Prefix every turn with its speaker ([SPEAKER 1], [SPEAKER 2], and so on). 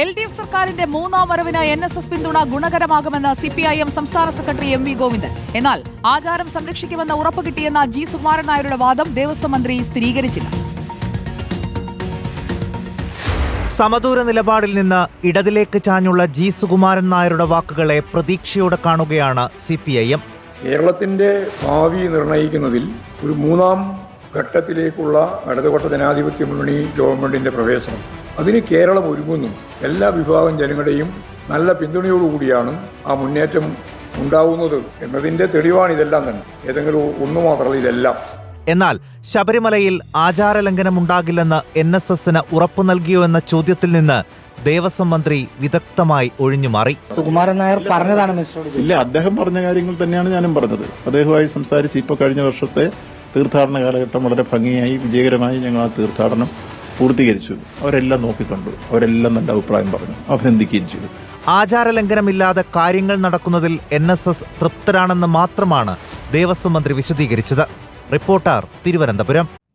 [SPEAKER 1] L D F സർക്കാരിന്റെ മൂന്നാം വരവിന് എൻ എസ് എസ് പിന്തുണ ഗുണകരമാകുമെന്ന് സി പി ഐ എം സംസ്ഥാന സെക്രട്ടറി എം വി ഗോവിന്ദൻ. എന്നാൽ ആചാരം സംരക്ഷിക്കുമെന്ന് ഉറപ്പ് കിട്ടിയെന്ന ജി സുകുമാരൻ നായരുടെ വാദം ദേവസ്വം മന്ത്രി സ്ഥിരീകരിച്ചില്ല.
[SPEAKER 2] സമദൂര നിലപാടിൽ നിന്ന് ഇടതിലേക്ക് ചാഞ്ഞുള്ള ജി സുകുമാരൻ നായരുടെ വാക്കുകളെ പ്രതീക്ഷയോടെ കാണുകയാണ് സി പി ഐ എം
[SPEAKER 3] കേരളത്തിന്റെ ഭാവി നിർണയിക്കുന്നതിൽ ഒരു മൂന്നാം ഘട്ടത്തിലേക്കുള്ള ഇടതുപക്ഷ ജനാധിപത്യ മുന്നണി ഗവൺമെന്റിന്റെ പ്രവേശനം. അതിന് കേരളം ഒരുങ്ങുന്നു. എല്ലാ വിഭാഗം ജനങ്ങളുടെയും നല്ല പിന്തുണയോടുകൂടിയാണ് ആ മുന്നേറ്റം ഉണ്ടാവുന്നത് എന്നതിന്റെ തെളിവാണ് ഇതെല്ലാം തന്നെ. ഏതെങ്കിലും ഒന്നു മാത്രമല്ല ഇതെല്ലാം.
[SPEAKER 2] എന്നാൽ ശബരിമലയിൽ ആചാരലംഘനമുണ്ടാകില്ലെന്ന് എൻ എസ് എസിന് ഉറപ്പു നൽകിയോ എന്ന ചോദ്യത്തിൽ നിന്ന് ദേവസ്വം മന്ത്രി വിദഗ്ധമായി ഒഴിഞ്ഞു മാറി.
[SPEAKER 4] സുകുമാരൻ നായർ പറഞ്ഞതാണ് മിസ്റ്റർ
[SPEAKER 5] ഇല്ല അദ്ദേഹം പറഞ്ഞ കാര്യങ്ങൾ തന്നെയാണ് ഞാനും പറഞ്ഞത്. അദ്ദേഹവുമായി സംസാരിച്ച് ഇപ്പോൾ കഴിഞ്ഞ വർഷത്തെ തീർത്ഥാടന കാലഘട്ടം വളരെ ഭംഗിയായി വിജയകരമായി ഞങ്ങൾ ആ തീർത്ഥാടനം പൂർത്തീകരിച്ചു. അവരെല്ലാം നോക്കിക്കണ്ടു. അവരെല്ലാം നല്ല അഭിപ്രായം പറഞ്ഞു. അഭിനന്ദിക്കുകയും ചെയ്തു.
[SPEAKER 2] ആചാരലംഘനമില്ലാതെ കാര്യങ്ങൾ നടക്കുന്നതിൽ എൻ എസ് എസ് തൃപ്തരാണെന്ന് മാത്രമാണ് ദേവസ്വം മന്ത്രി വിശദീകരിച്ചത്. റിപ്പോർട്ടർ തിരുവനന്തപുരം.